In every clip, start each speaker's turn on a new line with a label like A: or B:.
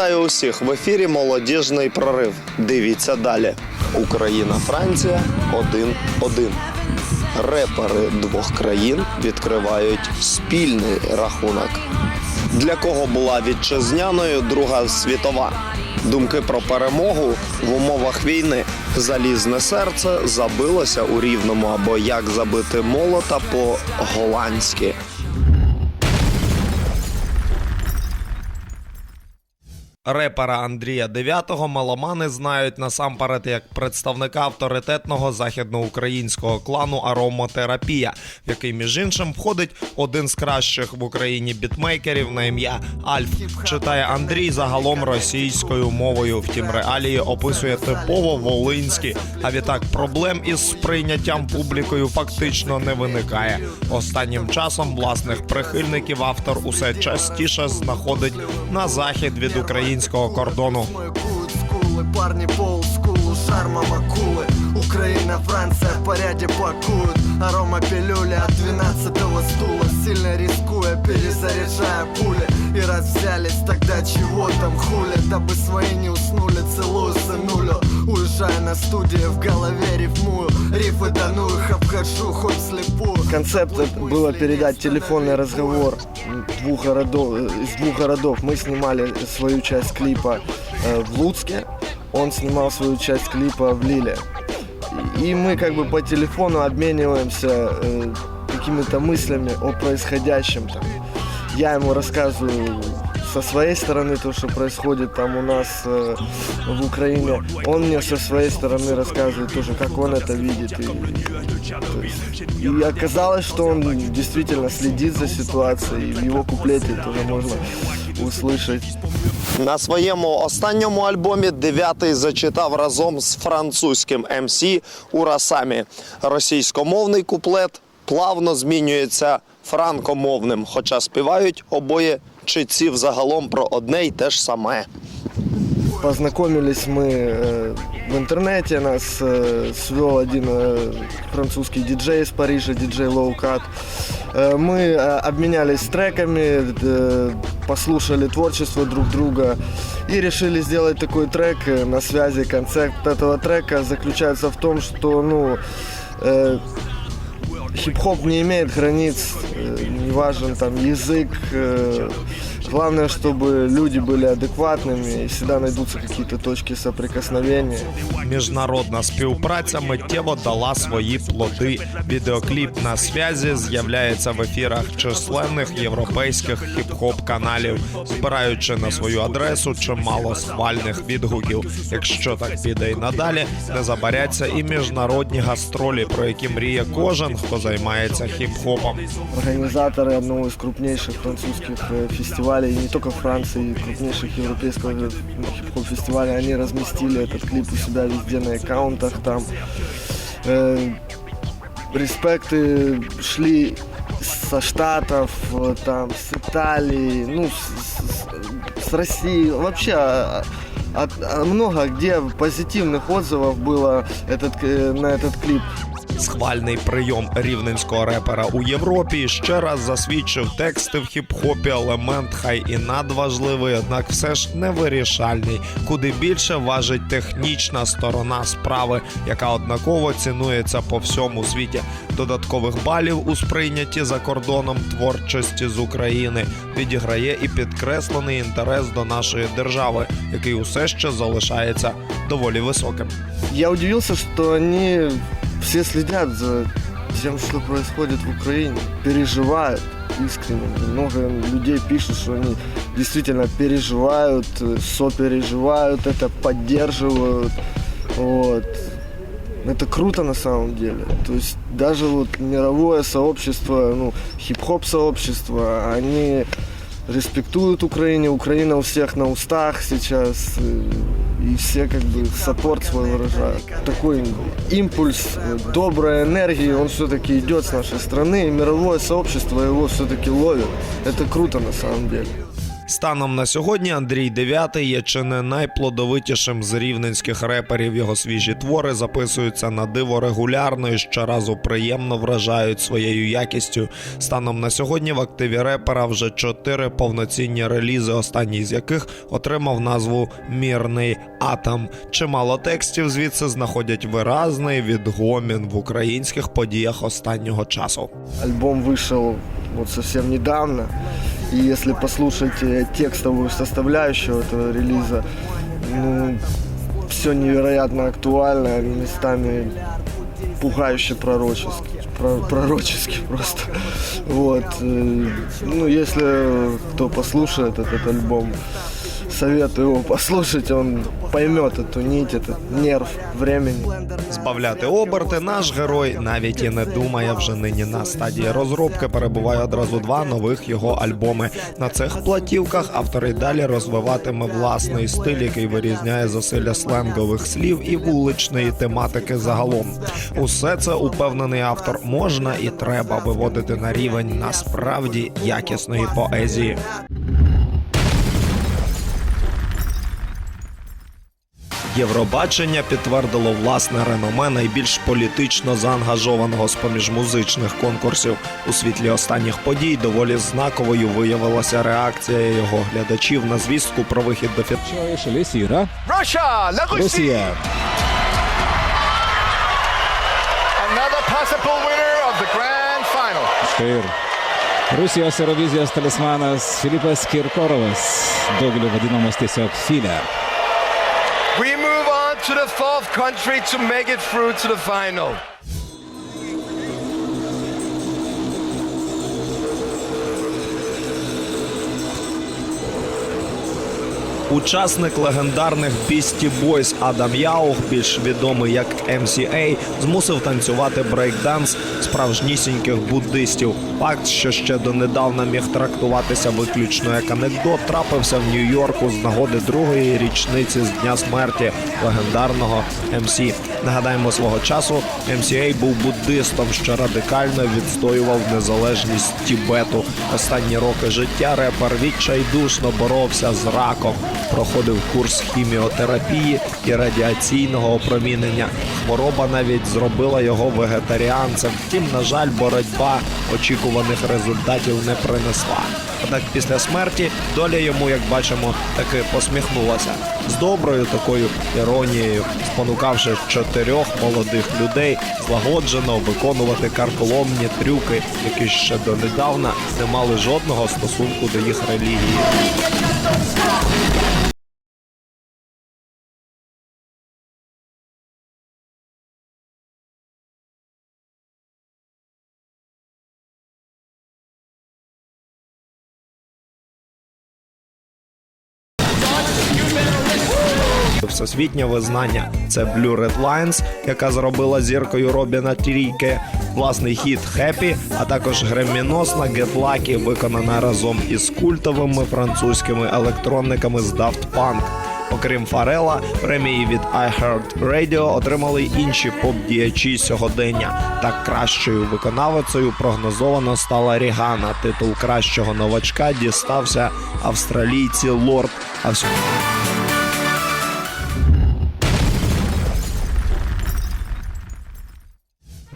A: Вітаю усіх в ефірі Молодіжний прорив. Дивіться далі. Україна, Франція 1-1. Репери двох країн відкривають спільний рахунок. Для кого була вітчизняною Друга світова? Думки про перемогу в умовах війни. Залізне серце забилося у рівному або як забити молота по-голландськи. Репера Андрія Дев'ятого маломани знають насамперед як представника авторитетного західноукраїнського клану Ароматерапія, в який між іншим входить один з кращих в Україні бітмейкерів на ім'я Альф. Читає Андрій загалом російською мовою. Втім, реалії описує типово волинські. А відтак проблем із сприйняттям публікою фактично не виникає. Останнім часом власних прихильників автор усе частіше знаходить на захід від українського кордону.
B: Маякуют скулы, парни пол скулу, шармом акулы Украина, Франция в порядке пакуют Арома пилюли от 12 стула Сильно рискуя, перезаряжая пули И раз взялись, тогда чего там хули Дабы свои не уснули, целую сынулю Уезжая на студии, в голове рифмую Рифы да ну их обхожу, хоть слепую
C: Концепт было передать телефонный разговор двух городов, э, из двух городов. Мы снимали свою часть клипа э, в Луцке, он снимал свою часть клипа в Лиле. И мы как бы по телефону обмениваемся э, какими-то мыслями о происходящем там. Я ему рассказываю со своей стороны то, что происходит там у нас э, в Украине. Он мне со своей стороны рассказывает тоже, как он это видит. И, то есть, и оказалось, что он действительно следит за ситуацией. И в его куплете тоже можно услышать
A: На своєму останньому альбомі дев'ятий зачитав разом з французьким МС у Расамі. Російськомовний куплет плавно змінюється франкомовним, хоча співають обоє читців загалом про одне й те ж саме.
C: Познакомились мы э, в интернете, нас э, свел один э, французский диджей из Парижа, диджей Low Cut. Э, мы э, обменялись треками, э, послушали творчество друг друга и решили сделать такой трек э, на связи. Концепт этого трека заключается в том, что ну, э, хип-хоп не имеет границ, э, не важен там язык. э, Главное, чтобы люди были адекватными и всегда найдутся какие-то точки соприкосновения.
A: Міжнародна співпраця миттєво дала свої плоди. Відеокліп на связі з'являється в ефірах численних європейських хіп-хоп каналів, збираючи на свою адресу чимало схвальних відгуків. Якщо так піде й надалі, не забаряться і міжнародні гастролі, про які мріє кожен, хто займається хіп-хопом.
C: Организаторы одного из крупнейших французских э, фестивалей, не только Франции, крупнейших европейского хип-хоп фестиваля, они разместили этот клип у себя везде на аккаунтах там. Э, респекты шли со Штатов, э, там, с Италии, ну, с, с- с России, вообще а, от- а много где позитивных отзывов было этот, э, на этот клип.
A: Схвальний прийом рівненського репера у Європі ще раз засвідчив тексти в хіп-хопі елемент, хай і надважливий, однак все ж невирішальний, куди більше важить технічна сторона справи, яка однаково цінується по всьому світі. Додаткових балів у сприйнятті за кордоном творчості з України відіграє і підкреслений інтерес до нашої держави, який усе ще залишається доволі високим.
C: Я удивился, что они все следят за тем, что происходит в Украине, переживают искренне. Много людей пишут, что они действительно переживают, э, сопереживают это, поддерживают. Вот. Это круто на самом деле. То есть даже вот мировое сообщество, ну, хип-хоп сообщество, они респектуют Украине. Украина у всех на устах сейчас. э, И все как бы саппорт свой выражают. Такой импульс, э, доброй энергии, он все-таки идет с нашей страны. И мировое сообщество его все-таки ловит. Это круто на самом деле.
A: Станом на сьогодні Андрій Дев'ятий є чи не найплодовитішим з рівненських реперів. Його свіжі твори записуються на диво регулярно і щоразу приємно вражають своєю якістю. Станом на сьогодні в активі репера вже чотири повноцінні релізи, останній з яких отримав назву Мірний атом. Чимало текстів звідси знаходять виразний відгомін в українських подіях останнього часу.
C: Альбом вышел вот совсем недавно. И если послушать э, текстовую составляющую этого релиза, ну, все невероятно актуально, местами пугающе пророчески. Про- пророчески просто. Вот. э, Ну, если кто послушает этот альбом, советую его послушать, он поймет эту нить, этот нерв времени.
A: Збавляти оберти наш герой навіть і не думає вже нині на стадії розробки. Перебуває одразу два нових його альбоми. На цих платівках автор і далі розвиватиме власний стиль, який вирізняє засилля сленгових слів і вуличної тематики загалом. Усе це упевнений автор можна і треба виводити на рівень насправді якісної поезії. Євробачення підтвердило власне реноме найбільш політично заангажованого з поміж музичних конкурсів. У світлі останніх подій доволі знаковою виявилася реакція його глядачів на звістку про вихід до фіналу.
D: Росія.
E: grand
D: Русія з з талісмана з Філіпес Кіркоровес. Догляд в одному з філя.
E: To the fourth country to make it through to the final.
A: Учасник легендарних Beastie Boys Адам Яух, більш відомий як MCA, змусив танцювати брейкданс справжнісіньких буддистів. Факт, що ще донедавна міг трактуватися виключно як анекдот, трапився в Нью-Йорку з нагоди другої річниці з дня смерті легендарного MC. Нагадаємо, свого часу MCA був буддистом, що радикально відстоював незалежність Тібету. Останні роки життя репер відчайдушно боровся з раком, проходив курс хіміотерапії і радіаційного опромінення. Хвороба навіть зробила його вегетаріанцем. Втім, на жаль, боротьба очікуваних результатів не принесла. Однак після смерті доля йому, як бачимо, таки посміхнулася з доброю такою іронією, спонукавши чотирьох молодих людей злагоджено виконувати карколомні трюки, які ще донедавна не мали жодного стосунку до їх релігії. Всесвітнє визнання це Blue Red Lines, яка зробила зіркою Робіна Трійке, власний хіт Happy, а також греміносна Get Lucky, виконана разом із культовими французькими електронниками з Daft Punk. Окрім Фарела, премії від iHeartRadio отримали й інші поп-діячі сьогодення. Так кращою виконавицею прогнозовано стала Рігана. Титул кращого новачка дістався австралійці Лорд.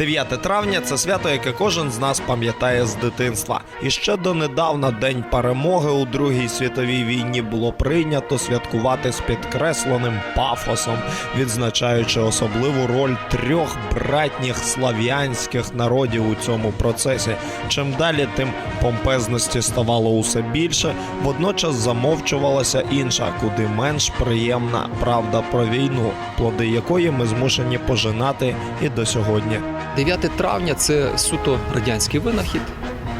A: 9 травня це свято, яке кожен з нас пам'ятає з дитинства. І ще донедавна День перемоги у Другій світовій війні було прийнято святкувати з підкресленим пафосом, відзначаючи особливу роль трьох братніх слав'янських народів у цьому процесі. Чим далі, тим помпезності ставало усе більше. Водночас замовчувалася інша, куди менш приємна правда про війну, плоди якої ми змушені пожинати і до сьогодні.
F: 9 травня це суто радянський винахід.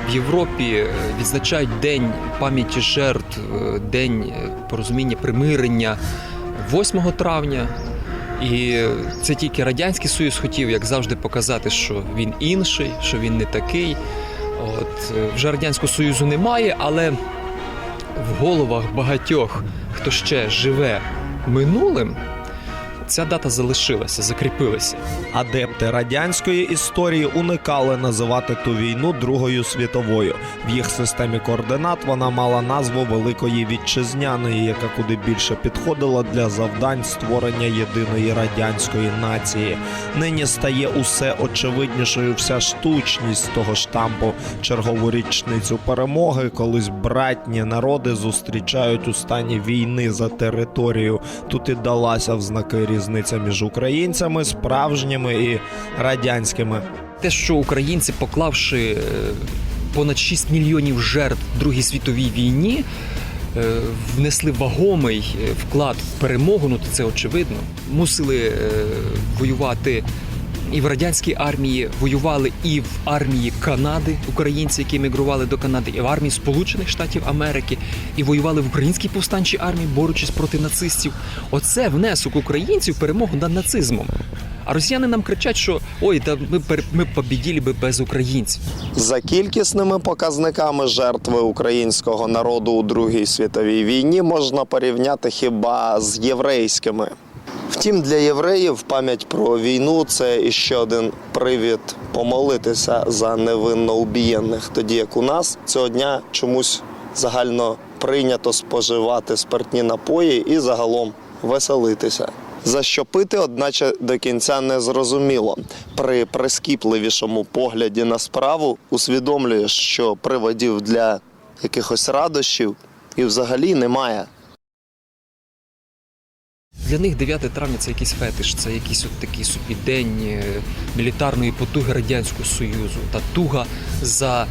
F: В Європі е, відзначають День пам'яті жертв, е, День е, порозуміння примирення 8 травня. І це тільки Радянський Союз хотів, як завжди, показати, що він інший, що він не такий. От вже Радянського Союзу немає, але в головах багатьох, хто ще живе минулим, ця дата залишилася, закріпилася.
A: Адепти радянської історії уникали називати ту війну Другою світовою. В їх системі координат вона мала назву Великої Вітчизняної, яка куди більше підходила для завдань створення єдиної радянської нації. Нині стає усе очевиднішою вся штучність того штампу. Чергову річницю перемоги, колись братні народи зустрічають у стані війни за територію. Тут і далася в знаки різниця між українцями, справжніми і радянськими.
F: Те, що українці, поклавши е, понад 6 мільйонів жертв Другій світовій війні, е, внесли вагомий е, вклад в перемогу, ну це очевидно. Мусили воювати і в радянській армії, воювали і в армії Канади, українці, які емігрували до Канади, і в армії Сполучених Штатів Америки, і воювали в українській повстанчій армії, борючись проти нацистів. Оце внесок українців перемогу над нацизмом. А росіяни нам кричать, що ой, та ми ми побіділи би без українців.
A: За кількісними показниками жертви українського народу у Другій світовій війні можна порівняти хіба з єврейськими. Втім, для євреїв пам'ять про війну це іще один привід помолитися за невинно убієнних, тоді як у нас цього дня чомусь загально прийнято споживати спиртні напої і загалом веселитися. За що пити, одначе до кінця не зрозуміло. При прискіпливішому погляді на справу усвідомлюєш, що приводів для якихось радощів і взагалі немає.
F: Для них 9 травня це якийсь фетиш, це якийсь от такий собі день е, мілітарної потуги Радянського Союзу та туга за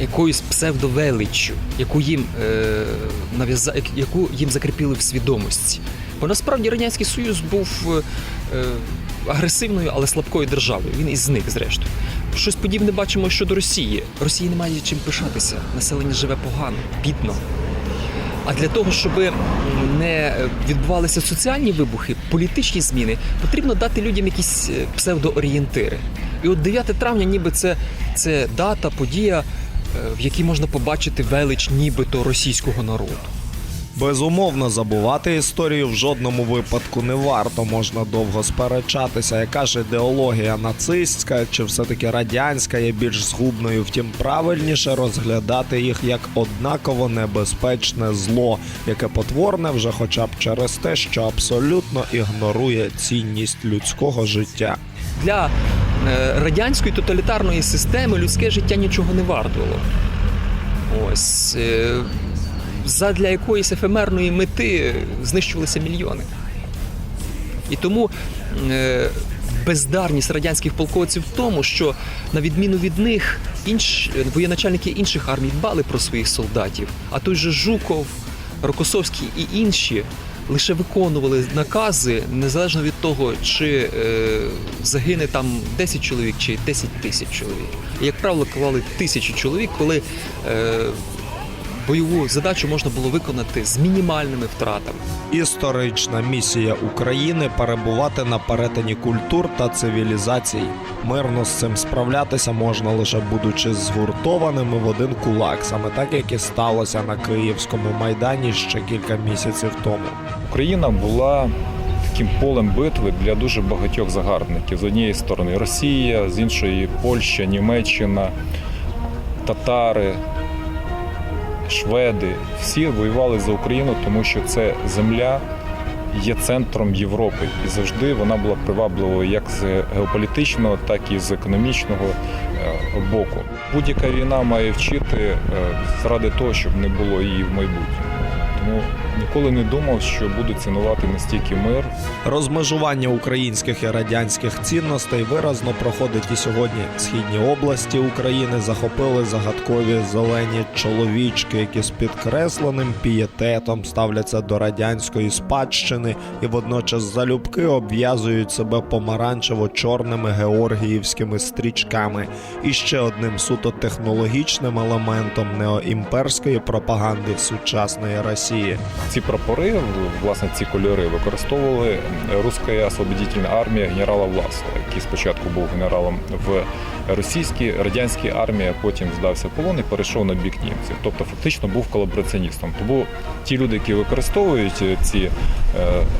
F: якоюсь псевдовеличчю, яку їм е, нав'яза... як- яку їм закріпили в свідомості. Бо насправді Радянський Союз був е, агресивною, але слабкою державою. Він і зник, зрештою. Щось подібне бачимо щодо Росії. Росії немає чим пишатися. Населення живе погано, бідно. А для того, щоб не відбувалися соціальні вибухи, політичні зміни, потрібно дати людям якісь е, псевдоорієнтири. І от 9 травня, ніби це, це дата, подія, е, в якій можна побачити велич нібито російського народу.
A: Безумовно, забувати історію в жодному випадку не варто. Можна довго сперечатися, яка ж ідеологія нацистська чи все-таки радянська є більш згубною. Втім, правильніше розглядати їх як однаково небезпечне зло, яке потворне вже хоча б через те, що абсолютно ігнорує цінність людського життя.
F: Для е, радянської тоталітарної системи людське життя нічого не вартувало. Ось. Задля якоїсь ефемерної мети знищувалися мільйони. І тому е, бездарність радянських полководців в тому, що на відміну від них інш, воєначальники інших армій дбали про своїх солдатів, а той же Жуков, Рокосовський і інші лише виконували накази незалежно від того, чи е, загине там 10 чоловік чи 10 тисяч чоловік. І, як правило, клали тисячу чоловік, коли е, бойову задачу можна було виконати з мінімальними втратами.
A: Історична місія України перебувати на перетині культур та цивілізацій. Мирно з цим справлятися можна лише будучи згуртованими в один кулак, саме так як і сталося на Київському майдані ще кілька місяців тому.
G: Україна була таким полем битви для дуже багатьох загарбників. З однієї сторони Росія, з іншої Польща, Німеччина, татари, шведи. Всі воювали за Україну, тому що це земля є центром Європи, і завжди вона була привабливою як з геополітичного, так і з економічного е, боку. Будь-яка війна має вчити е, заради того, щоб не було її в майбутньому. Тому ніколи не думав, що буду цінувати настільки мир.
A: Розмежування українських і радянських цінностей виразно проходить і сьогодні. Східні області України захопили загадкові зелені чоловічки, які з підкресленим пієтетом ставляться до радянської спадщини і водночас залюбки обв'язують себе помаранчево-чорними георгіївськими стрічками. І ще одним суто технологічним елементом неоімперської пропаганди сучасної Росії.
G: Ці прапори, власне, ці кольори використовували руська освободительна армія генерала Власова, який спочатку був генералом в російській радянській армії, а потім здався в полон і перейшов на бік німців. Тобто, фактично був колабораціоністом. Тому ті люди, які використовують ці е,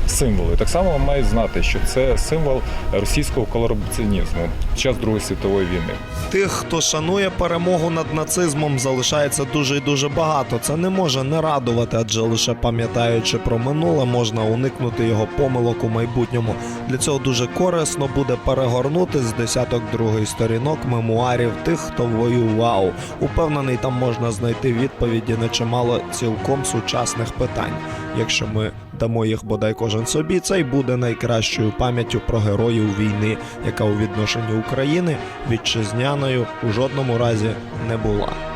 G: символи, так само мають знати, що це символ російського колабораціонізму під час Другої світової війни.
A: Тих, хто шанує перемогу над нацизмом, залишається дуже і дуже багато. Це не може не радувати, адже лише пам'ятаючи про минуле, можна уникнути його помилок у майбутньому. Для цього дуже корисно буде перегорнути з десяток другої сторінок мемуарів тих, хто воював. Упевнений, там можна знайти відповіді на чимало цілком сучасних питань. Якщо ми дамо їх бодай кожен собі, це й буде найкращою пам'яттю про героїв війни, яка у відношенні України вітчизняною у жодному разі не була.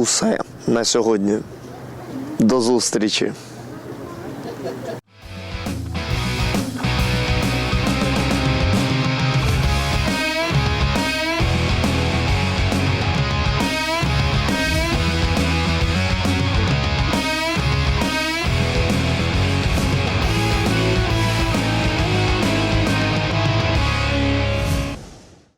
A: Усе на сьогодні. До зустрічі.